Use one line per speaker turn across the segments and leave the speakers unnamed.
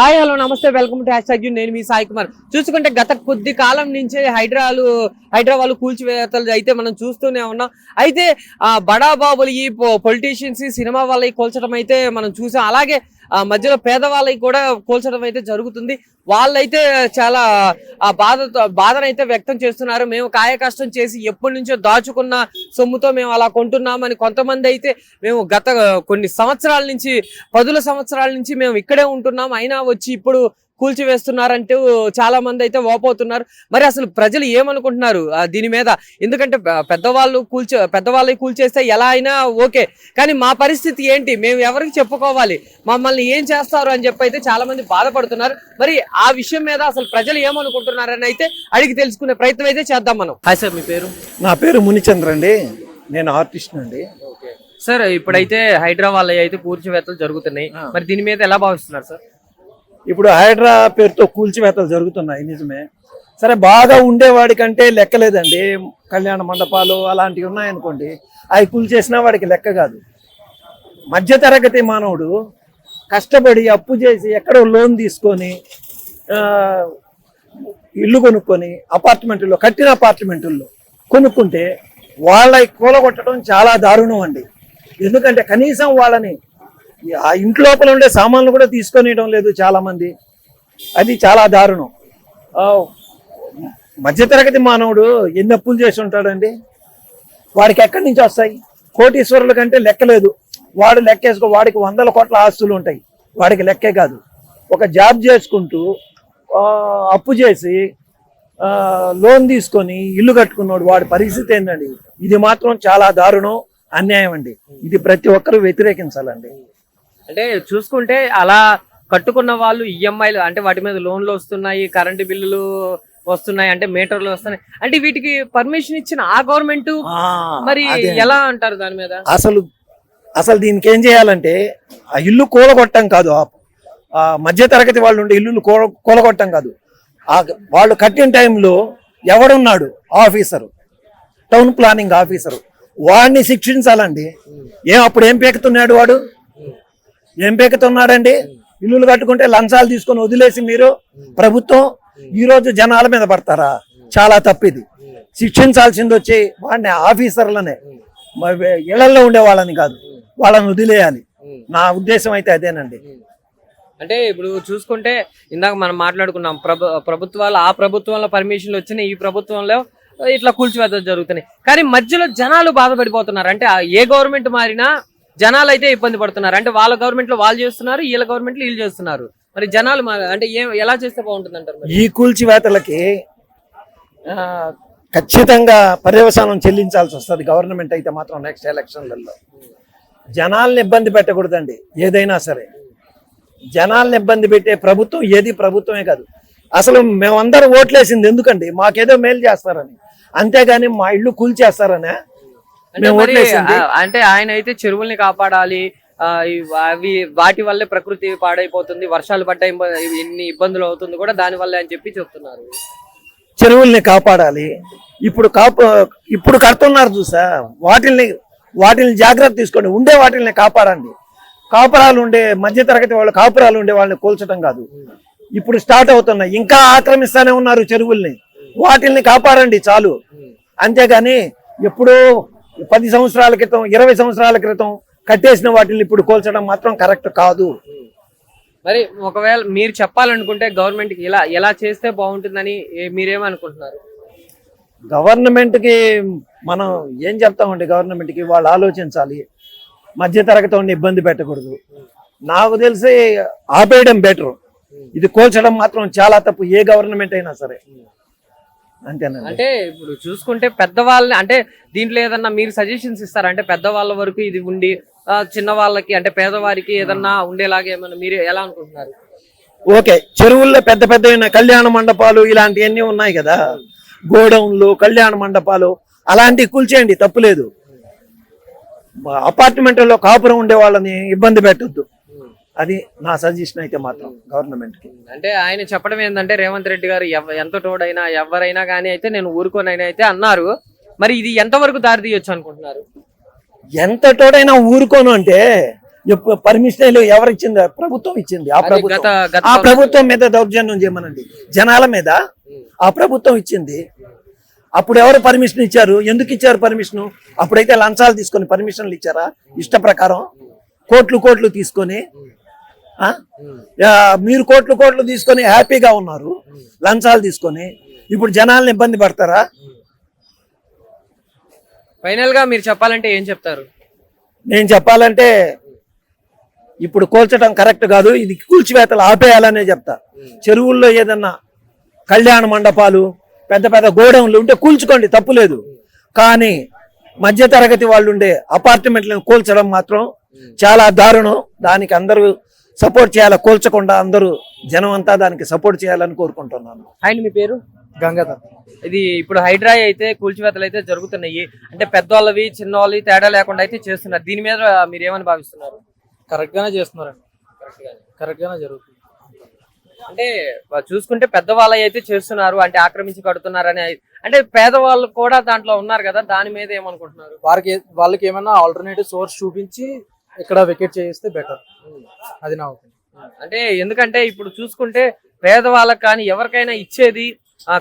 Hi hello నమస్తే welcome to hashtag నేను మీ సాయి కుమార్. చూసుకుంటే గత కొద్ది కాలం నుంచే హైడ్రాలు హైదరాబాద్ కూల్చివేతలు అయితే మనం చూస్తూనే ఉన్నాం. అయితే ఆ బడా బాబులు ఈ పొలిటీషియన్స్ సినిమా వాళ్ళకి కూల్చడం అయితే మనం చూసాం. అలాగే మధ్యలో పేదవాళ్ళకి కూడా కోల్చడం అయితే జరుగుతుంది. వాళ్ళైతే చాలా ఆ బాధ బాధనైతే వ్యక్తం చేస్తున్నారు. మేము కాయ కష్టం చేసి ఎప్పటి నుంచో దాచుకున్న సొమ్ముతో మేము అలా కొంటున్నామని కొంతమంది అయితే మేము గత కొన్ని సంవత్సరాల నుంచి పదుల సంవత్సరాల నుంచి మేము ఇక్కడే ఉంటున్నాం. అయినా వచ్చి ఇప్పుడు కూల్చివేస్తున్నారంటూ చాలా మంది అయితే ఓపోతున్నారు మరి అసలు ప్రజలు ఏమనుకుంటున్నారు? ఆ, దీని మీద ఎందుకంటే పెద్దవాళ్ళు కూల్చే పెద్దవాళ్ళకి కూల్చేస్తే ఎలా అయినా ఓకే. కానీ మా పరిస్థితి ఏంటి? మేము ఎవరికి చెప్పుకోవాలి? మమ్మల్ని ఏం చేస్తారు అని చెప్పి అయితే చాలా మంది బాధపడుతున్నారు. మరి ఆ విషయం మీద అసలు ప్రజలు ఏమనుకుంటున్నారని అయితే అడిగి తెలుసుకునే ప్రయత్నం అయితే చేద్దాం మనం. హాయ్ సార్ మీ పేరు?
నా పేరు మునిచంద్ర అండి. నేను ఆర్టిస్ట్ అండి.
సార్ ఇప్పుడైతే హైదరాబాద్ అయితే కూల్చివేతలు జరుగుతున్నాయి. మరి దీని మీద ఎలా భావిస్తున్నారు సార్?
ఇప్పుడు హైడ్రా పేరుతో కూల్చివేతలు జరుగుతున్నాయి నిజమే. సరే బాగా ఉండేవాడికంటే లెక్కలేదండి. కళ్యాణ మండపాలు అలాంటివి ఉన్నాయనుకోండి అవి కూల్చేసినా వాడికి లెక్క కాదు. మధ్యతరగతి మానవుడు కష్టపడి అప్పు చేసి ఎక్కడో లోన్ తీసుకొని ఇల్లు కొనుక్కొని అపార్ట్మెంట్లో కట్టిన అపార్ట్మెంట్లో కొనుక్కుంటే వాళ్ళ కూలగొట్టడం చాలా దారుణం అండి. ఎందుకంటే కనీసం వాళ్ళని ఆ ఇంటి లోపల ఉండే సామాన్లు కూడా తీసుకొనియడం లేదు చాలామంది. అది చాలా దారుణం. మధ్యతరగతి మానవుడు ఎన్ని అప్పులు చేసి ఉంటాడండి? వాడికి ఎక్కడి నుంచి వస్తాయి? కోటీశ్వరుల కంటే లెక్కలేదు వాడు లెక్కేసుకో వాడికి వందల కోట్ల ఆస్తులు ఉంటాయి. వాడికి లెక్కే కాదు. ఒక జాబ్ చేసుకుంటూ అప్పు చేసి లోన్ తీసుకొని ఇల్లు కట్టుకున్నాడు. వాడి పరిస్థితి ఏంటండి ఇది మాత్రం చాలా దారుణం అన్యాయం అండి. ఇది ప్రతి ఒక్కరూ వ్యతిరేకించాలండి.
అంటే చూసుకుంటే అలా కట్టుకున్న వాళ్ళు ఈఎంఐలు అంటే వాటి మీద లోన్లు వస్తున్నాయి కరెంటు బిల్లులు వస్తున్నాయి అంటే మీటర్లు వస్తున్నాయి. అంటే వీటికి పర్మిషన్ ఇచ్చిన ఆ గవర్నమెంట్ మరి. ఎలా అంటారు దాని మీద?
అసలు అసలు దీనికి ఏం చేయాలంటే ఆ ఇల్లు కూలగొట్టం కాదు. ఆ- ఆ మధ్య తరగతి వాళ్ళు ఉండే ఇల్లు కూల కూలగొట్టం కాదు. ఆ వాళ్ళు కట్టిన టైంలో ఎవడున్నాడు? ఆఫీసరు. Town planning officer. వాడిని శిక్షించాలండి. ఏం అప్పుడు ఏం పీకుతున్నాడు వాడు? ఏం ఇల్లులు కట్టుకుంటే లంచాలు తీసుకొని వదిలేసి మీరు ప్రభుత్వం ఈ రోజు జనాల మీద పడతారా? చాలా తప్పిది. శిక్షించాల్సింది వచ్చి వాడిని ఆఫీసర్లనే. ఇళ్ళలో ఉండే వాళ్ళని కాదు. వాళ్ళని వదిలేయాలి. నా ఉద్దేశం అయితే అదేనండి.
అంటే ఇప్పుడు చూసుకుంటే ఇందాక మనం మాట్లాడుకున్నాం ప్రభు ప్రభుత్వాలు ఆ ప్రభుత్వంలో పర్మిషన్లు వచ్చినాయి ఈ ప్రభుత్వంలో ఇట్లా కూల్చివేత జరుగుతున్నాయి. కానీ మధ్యలో జనాలు బాధపడిపోతున్నారు. అంటే ఏ గవర్నమెంట్ మారినా జనాలు అయితే ఇబ్బంది పడుతున్నారు. అంటే వాళ్ళ గవర్నమెంట్లో వాళ్ళు చేస్తున్నారు వీళ్ళ గవర్నమెంట్లో వీళ్ళు చేస్తున్నారు. మరి జనాలు అంటే ఏం ఎలా చేస్తే బాగుంటుంది అంటారు
ఈ కూల్చివేతలకి ఖచ్చితంగా పర్యవసానం చెల్లించాల్సి వస్తుంది. గవర్నమెంట్ అయితే మాత్రం నెక్స్ట్ ఎలక్షన్లలో. జనాల్ని ఇబ్బంది పెట్టకూడదండి ఏదైనా సరే. జనాల్ని ఇబ్బంది పెట్టే ప్రభుత్వం ఏది ప్రభుత్వమే కాదు. అసలు మేమందరం ఓట్లేసింది ఎందుకండి? మాకేదో మేలు చేస్తారని. అంతేగాని మా ఇల్లు కూల్చేస్తారనే
అంటే ఆయన అయితే చెరువుల్ని కాపాడాలి అవి వాటి వల్లే ప్రకృతి పాడైపోతుంది వర్షాలు పడ్డ ఇన్ని ఇబ్బందులు అవుతుంది కూడా దాని వల్లే అని చెప్పి చెప్తున్నారు.
చెరువుల్ని కాపాడాలి. ఇప్పుడు కాప ఇప్పుడు కడుతున్నారు చూసా? వాటిల్ని వాటిని జాగ్రత్త తీసుకోండి. ఉండే వాటిల్ని కాపాడండి. కాపురాలు ఉండే మధ్య తరగతి వాళ్ళు కాపురాలు ఉండే వాళ్ళని కూల్చడం కాదు. ఇప్పుడు స్టార్ట్ అవుతున్నాయి. ఇంకా ఆక్రమిస్తానే ఉన్నారు చెరువుల్ని. వాటిల్ని కాపాడండి చాలు. అంతేగాని ఎప్పుడో పది సంవత్సరాల క్రితం ఇరవై సంవత్సరాల క్రితం కట్టేసిన వాటిని ఇప్పుడు కూల్చడం మాత్రం కరెక్ట్ కాదు.
మరి ఒకవేళ మీరు చెప్పాలనుకుంటే గవర్నమెంట్ ఇలా ఎలా చేస్తే బాగుంటుందని మీరేమనుకుంటున్నారు?
గవర్నమెంట్కి మనం ఏం చెప్తామండి? గవర్నమెంట్కి వాళ్ళు ఆలోచించాలి. మధ్య తరగతి వాడిని ఇబ్బంది పెట్టకూడదు. నాకు తెలిసి ఆపేయడం బెటర్ ఇది కోల్చడం మాత్రం చాలా తప్పు. ఏ గవర్నమెంట్ అయినా సరే. అంతేనండి.
అంటే ఇప్పుడు చూసుకుంటే పెద్దవాళ్ళని అంటే దీంట్లో ఏదన్నా మీరు సజెషన్స్ ఇస్తారా? అంటే పెద్దవాళ్ళ వరకు ఇది ఉండి చిన్న వాళ్ళకి అంటే పేదవారికి ఏదన్నా ఉండేలాగా ఏమన్నా మీరు ఎలా అనుకుంటున్నారు?
ఓకే చెరువుల్లో పెద్ద పెద్ద కళ్యాణ మండపాలు ఇలాంటివన్నీ ఉన్నాయి కదా. గోడౌన్లు కళ్యాణ మండపాలు అలాంటివి కూల్చేయండి తప్పులేదు. అపార్ట్మెంట్లో కాపురం ఉండే వాళ్ళని ఇబ్బంది పెట్టొద్దు. అది నా సజెషన్ అయితే మాత్రం గవర్నమెంట్కి
అంటే ఆయన చెప్పడం ఏంటంటే రేవంత్ రెడ్డి గారు ఎంత తోడైనా ఎవరైనా కానీ అయితే నేను ఊరుకోనైనా అయితే అన్నారు. మరి ఇది ఎంతవరకు దారి తీయొచ్చు అనుకుంటున్నారు?
ఎంత తోడైనా ఊరుకోను అంటే పర్మిషన్ ఎవరు ఇచ్చింది? ప్రభుత్వం ఇచ్చింది. ఆ ప్రభుత్వం. ఆ ప్రభుత్వం మీద దౌర్జన్యం చేయమనండి. జనాల మీద ఆ ప్రభుత్వం ఇచ్చింది. అప్పుడు ఎవరు పర్మిషన్ ఇచ్చారు? ఎందుకు ఇచ్చారు పర్మిషన్? అప్పుడైతే లంచాలు తీసుకొని పర్మిషన్లు ఇచ్చారా? ఇష్ట ప్రకారం కోట్లు కోట్లు తీసుకొని మీరు కోట్లు కోట్లు తీసుకొని హ్యాపీగా ఉన్నారు. లంచాలు తీసుకొని. ఇప్పుడు జనాల్ని ఇబ్బంది పడతారా?
ఫైనల్గా మీరు చెప్పాలంటే ఏం చెప్తారు?
నేను చెప్పాలంటే ఇప్పుడు కూల్చడం కరెక్ట్ కాదు. ఇది కూల్చివేతలు ఆపేయాలనే చెప్తా. చెరువుల్లో ఏదన్నా కళ్యాణ మండపాలు పెద్ద పెద్ద గోడౌన్లు ఉంటే కూల్చుకోండి తప్పులేదు కానీ మధ్య తరగతి వాళ్ళు ఉండే అపార్ట్మెంట్లను కూల్చడం మాత్రం చాలా దారుణం. దానికి అందరూ సపోర్ట్ చేయాలి? కూల్చకుండా అందరూ జనం అంతా దానికి సపోర్ట్ చేయాలని కోరుకుంటున్నాను.
అండ్ మీ పేరు?
గంగాధర్.
ఇది ఇప్పుడు హైడ్రా అయితే కూల్చివేతలు అయితే జరుగుతున్నాయి. అంటే పెద్దవాళ్ళవి చిన్నవాళ్ళవి తేడా లేకుండా అయితే చేస్తున్నారు. దీని మీద మీరు ఏమని భావిస్తున్నారు?
కరెక్ట్ గానే చేస్తున్నారండి. కరెక్ట్ గానే. జరుగుతుంది.
అంటే చూసుకుంటే పెద్దవాళ్ళు అయితే చేస్తున్నారు. అంటే ఆక్రమించి కడుతున్నారని అయి- అంటే పేదవాళ్ళు కూడా దాంట్లో ఉన్నారు కదా దాని మీద ఏమనుకుంటున్నారు?
వారికి వాళ్ళకి ఏమైనా ఆల్టర్నేటివ్ సోర్స్ చూపించి ఇక్కడ వికెట్ చేయిస్తే బెటర్ అది నా ఒపీనియన్
అంటే ఎందుకంటే ఇప్పుడు చూసుకుంటే పేదవాళ్ళకి కానీ ఎవరికైనా ఇచ్చేది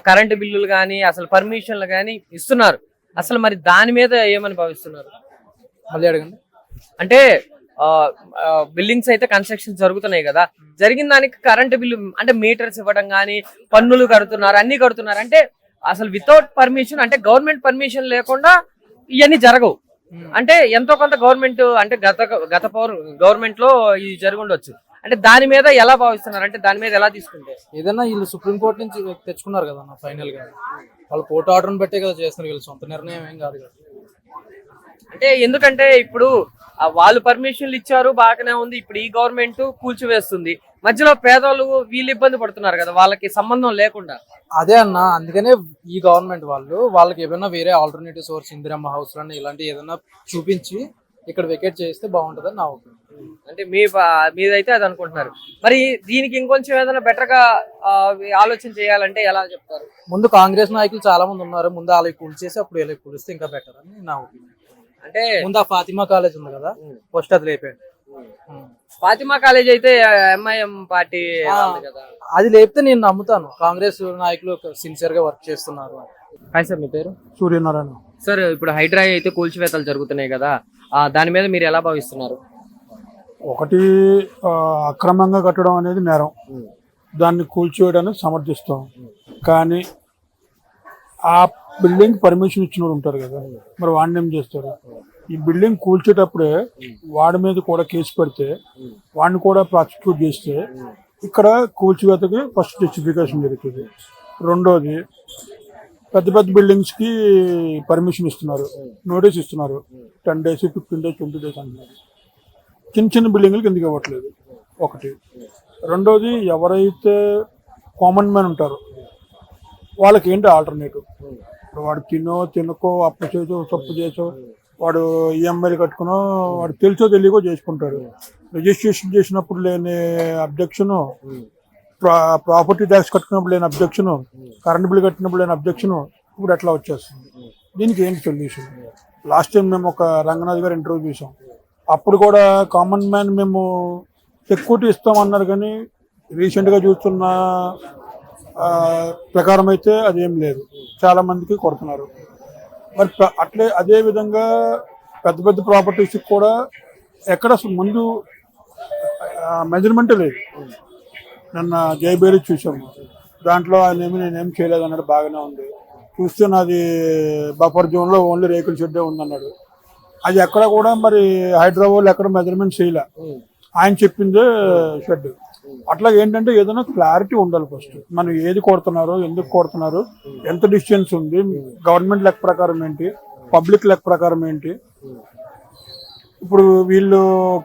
కరెంటు బిల్లులు కానీ అసలు పర్మిషన్లు కానీ ఇస్తున్నారు. అసలు మరి దాని మీద ఏమని భావిస్తున్నారు?
మళ్ళీ అడగండి.
అంటే బిల్డింగ్స్ అయితే కన్స్ట్రక్షన్ జరుగుతున్నాయి కదా. జరిగిన దానికి కరెంటు బిల్లు అంటే మీటర్స్ ఇవ్వడం కానీ పన్నులు కడుతున్నారు అన్ని కడుతున్నారు. అంటే అసలు వితౌట్ పర్మిషన్ అంటే గవర్నమెంట్ పర్మిషన్ లేకుండా ఇవన్నీ జరగవు. అంటే ఎంతో కొంత గవర్నమెంట్ అంటే గత గత పౌరు గవర్నమెంట్లో ఇది జరిగి ఉండొచ్చు అంటే దాని మీద ఎలా భావిస్తున్నారు? అంటే దాని మీద ఎలా తీసుకుంటే?
ఏదైనా వీళ్ళు సుప్రీంకోర్టు నుంచి తెచ్చుకున్నారు కదా ఫైనల్గా వాళ్ళు కోర్టు ఆర్డర్ బట్టే కదా చేస్తున్నారు వీళ్ళు సొంత నిర్ణయం ఏం కాదు కదా.
అంటే ఎందుకంటే ఇప్పుడు వాళ్ళు పర్మిషన్లు ఇచ్చారు బాగానే ఉంది. ఇప్పుడు ఈ గవర్నమెంట్ కూల్చివేస్తుంది. మధ్యలో పేదవాళ్ళు వీళ్ళు ఇబ్బంది పడుతున్నారు కదా వాళ్ళకి సంబంధం లేకుండా.
అదే అన్న అందుకనే ఈ గవర్నమెంట్ వాళ్ళు వాళ్ళకి ఏమైనా వేరే ఆల్టర్నేటివ్ సోర్స్ ఇందిరమ్మ హౌస్ లని ఇలాంటి ఏదైనా చూపించి ఇక్కడ వికెట్ చేస్తే బాగుంటుందని నా ఒపీనియన్.
అంటే మీ మీరైతే అది అనుకుంటున్నారు. మరి దీనికి ఇంకొంచెం ఏదైనా బెటర్గా ఆలోచన చేయాలంటే ఎలా చెప్తారు?
ముందు కాంగ్రెస్ నాయకులు చాలా మంది ఉన్నారు. ముందు వాళ్ళకి కూల్చేసి అప్పుడు వీళ్ళకి కూలిస్తే ఇంకా బెటర్ అని నా ఒపీనియన్.
అంటే
ముందు ఆ ఫాతిమా కాలేజ్ ఉంది కదా ఫస్ట్ అది లేపండి.
ఫాతిమా కాలేజ్ అయితే ఎంఐఎం పార్టీ కదా.
అది లేపితే నేను నమ్ముతాను. కాంగ్రెస్ నాయకులు సిన్సియర్గా వర్క్ చేస్తున్నారు అని.
హాయ్ సార్ మీ పేరు?
సూర్యనారాయణ.
సార్ ఇప్పుడు హైడ్రా అయితే కూల్చివేతలు జరుగుతున్నాయి కదా ఆ, దాని మీద మీరు ఎలా భావిస్తున్నారు?
ఒకటి అక్రమంగా కట్టడం అనేది నేరం. దాన్ని కూల్చివేయడానికి సమర్థిస్తాం. కానీ ఆ బిల్డింగ్ పర్మిషన్ ఇచ్చిన ఉంటారు కదా మరి వాడిని ఏం చేస్తారు? ఈ బిల్డింగ్ కూల్చేటప్పుడే వాడి మీద కూడా కేసు పెడితే వాడిని కూడా ప్రాసిక్యూట్ చేస్తే ఇక్కడ కూల్చివేతకి ఫస్ట్ జస్టిఫికేషన్ జరుగుతుంది. రెండోది పెద్ద పెద్ద బిల్డింగ్స్కి పర్మిషన్ ఇస్తున్నారు. నోటీస్ ఇస్తున్నారు. Ten days fifteen days twenty days అంటున్నారు. చిన్న చిన్న బిల్డింగ్లకి ఎందుకు ఇవ్వట్లేదు. ఒకటి. రెండోది ఎవరైతే కామన్ మ్యాన్ ఉంటారో వాళ్ళకి ఏంటి ఆల్టర్నేటివ్ వాడు తినో తినకో అప్పు చేసో తప్పు చేసో వాడు ఈఎంఐలు కట్టుకునో వాడు తెలుసో తెలియకో చేసుకుంటాడు. రిజిస్ట్రేషన్ చేసినప్పుడు లేని అబ్జెక్షను ప్రాపర్టీ ట్యాక్స్ కట్టుకున్నప్పుడు లేని అబ్జెక్షను కరెంట్ బిల్ కట్టినప్పుడు లేని అబ్జెక్షను ఇప్పుడు ఎట్లా వచ్చేస్తుంది. దీనికి ఏంటి సొల్యూషన్ లాస్ట్ టైం మేము ఒక రంగనాథ్ గారు ఇంటర్వ్యూ చేసాం అప్పుడు కూడా కామన్ మ్యాన్ మేము సెక్యూరిటీ ఇస్తామన్నారు కానీ రీసెంట్గా చూస్తున్న ప్రకారం అయితే అదేం లేదు. చాలామందికి కొడుతున్నారు. మరి అట్లే అదే విధంగా పెద్ద పెద్ద ప్రాపర్టీస్కి కూడా ఎక్కడ ముందు మెజర్మెంటే లేదు. నిన్న జైబేరి చూసాము దాంట్లో ఆయన ఏమి నేనేం చేయలేదు అన్నాడు బాగానే ఉంది. చూస్తే నాది బఫర్ జోన్లో ఓన్లీ రేకుల షెడ్డే ఉందన్నాడు. అది ఎక్కడ కూడా మరి హైదరాబాద్ ఎక్కడ మెజర్మెంట్ చేయలే. ఆయన చెప్పిందే షెడ్ అట్లా ఏంటంటే ఏదైనా క్లారిటీ ఉండాలి ఫస్ట్ మనం ఏది కొడుతున్నారు ఎందుకు కొడుతున్నారు ఎంత డిస్టెన్స్ ఉంది గవర్నమెంట్ లెక్క ప్రకారం ఏంటి పబ్లిక్ లెక్క ప్రకారం ఏంటి. ఇప్పుడు వీళ్ళు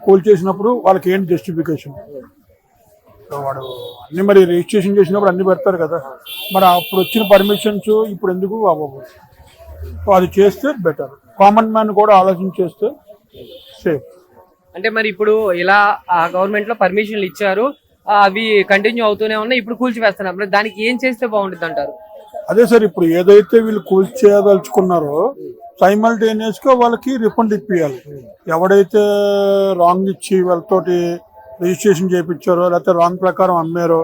కూల్ చేసినప్పుడు వాళ్ళకి ఏంటి జస్టిఫికేషన్ వాడు అన్ని మరి రిజిస్ట్రేషన్ చేసినప్పుడు అన్ని పెడతారు కదా. మరి అప్పుడు వచ్చిన పర్మిషన్స్ ఇప్పుడు ఎందుకు అవ్వవు? అది చేస్తే బెటర్ కామన్ మ్యాన్ కూడా ఆలోచన చేస్తే సేఫ్
అంటే మరి ఇప్పుడు ఇలా ఆ గవర్నమెంట్లో పర్మిషన్లు ఇచ్చారు అవి కంటిన్యూ అవుతూనే ఉన్నాయి. ఇప్పుడు కూల్చివేస్తున్నారు. దానికి ఏం చేస్తే బాగుంటుంది అంటారు?
అదే సార్ ఇప్పుడు ఏదైతే వీళ్ళు కూల్చేయదలుచుకున్నారో సైమల్టేనియస్గా వాళ్ళకి రిఫండ్ ఇప్పియాలి. ఎవడైతే రాంగ్ ఇచ్చి వాళ్ళతోటి రిజిస్ట్రేషన్ చేయించారో లేకపోతే రాంగ్ ప్రకారం అమ్మారో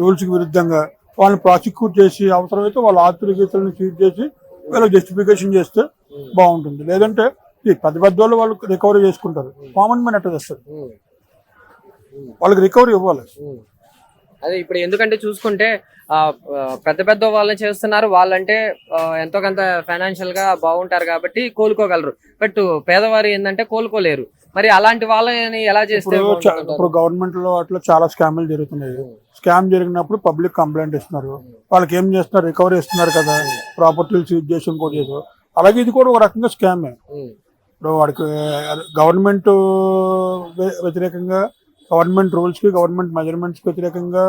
రూల్స్కి విరుద్ధంగా వాళ్ళని ప్రాసిక్యూట్ చేసి అవసరమైతే వాళ్ళ ఆస్తులు సీజ్ చేసి వీళ్ళకి జస్టిఫికేషన్ చేస్తే బాగుంటుంది. లేదంటే ఈ పెద్ద పెద్ద వాళ్ళు వాళ్ళు రికవరీ చేసుకుంటారు. కామన్ మ్యాన్ అట్ట చేస్తారు. వాళ్ళకి రికవరీ ఇవ్వాలి.
అదే ఇప్పుడు ఎందుకంటే చూసుకుంటే పెద్ద పెద్ద వాళ్ళని చేస్తున్నారు. వాళ్ళంటే ఎంతో కొంత ఫైనాన్షియల్గా బాగుంటారు కాబట్టి కోలుకోగలరు. బట్ పేదవారు ఏంటంటే కోలుకోలేరు. మరి అలాంటి వాళ్ళని ఎలా చేస్తే
ఇప్పుడు గవర్నమెంట్లో అట్లా చాలా స్కామ్లు జరుగుతున్నాయి. స్కామ్ జరిగినప్పుడు పబ్లిక్ కంప్లైంట్ ఇస్తున్నారు. వాళ్ళకి ఏం చేస్తున్నారు? రికవరీ ఇస్తున్నారు కదా. ప్రాపర్టీలు సీజ్ చేసి ఇంకోటి చేసి అలాగే ఇది కూడా ఒక రకంగా స్కామే ఇప్పుడు వాడికి గవర్నమెంట్ వ్యతిరేకంగా గవర్నమెంట్ రూల్స్కి గవర్నమెంట్ మెజర్మెంట్స్కి వ్యతిరేకంగా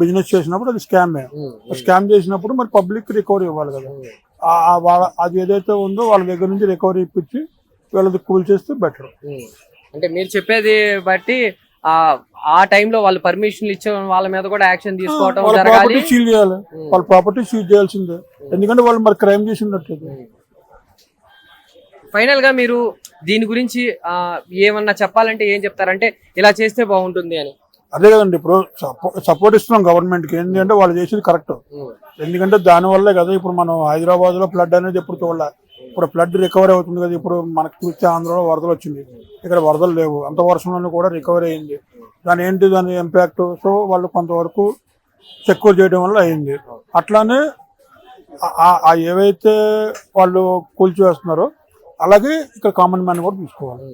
బిజినెస్ చేసినప్పుడు అది స్కామే స్కామ్ చేసినప్పుడు మరి పబ్లిక్ రికవరీ ఇవ్వాలి కదా. వాళ్ళ అది ఏదైతే ఉందో వాళ్ళ దగ్గర నుంచి రికవరీ ఇప్పించి వీళ్ళది కూల్ చేస్తే బెటర్.
అంటే మీరు చెప్పేది బట్టి ఆ టైంలో వాళ్ళు పర్మిషన్లు ఇచ్చిన వాళ్ళ మీద కూడా యాక్షన్ తీసుకోవటం
వాళ్ళ
జరగాలి.
సీల్ చేయాలి. వాళ్ళ ప్రాపర్టీ సీల్ చేయాల్సిందే. ఎందుకంటే వాళ్ళు మరి క్రైమ్ చేసినట్టు.
ఫైనల్గా మీరు దీని గురించి ఏమన్నా చెప్పాలంటే ఏం చెప్తారంటే ఇలా చేస్తే బాగుంటుంది అని.
అదే కదండి ఇప్పుడు సపోర్ట్ ఇస్తున్నాం గవర్నమెంట్కి. ఏంటంటే వాళ్ళు చేసేది కరెక్ట్ ఎందుకంటే దాని వల్లే కదా ఇప్పుడు మనం హైదరాబాద్లో ఫ్లడ్ అనేది ఎప్పుడు చూడలే. ఇప్పుడు ఫ్లడ్ రికవరీ అవుతుంది కదా ఇప్పుడు మనకి చూస్తే ఆంధ్రలో వరదలు వచ్చింది. ఇక్కడ వరదలు లేవు. అంత వర్షంలోనే కూడా రికవరీ అయింది. దాని ఏంటి దాని ఇంపాక్ట్ సో వాళ్ళు కొంతవరకు సెక్యూర్ చేయడం వల్ల అయింది. అట్లానే ఏవైతే వాళ్ళు కూల్చివేస్తున్నారో అలాగే ఇక్కడ కామన్ మ్యాన్ కూడా తీసుకోవాలి.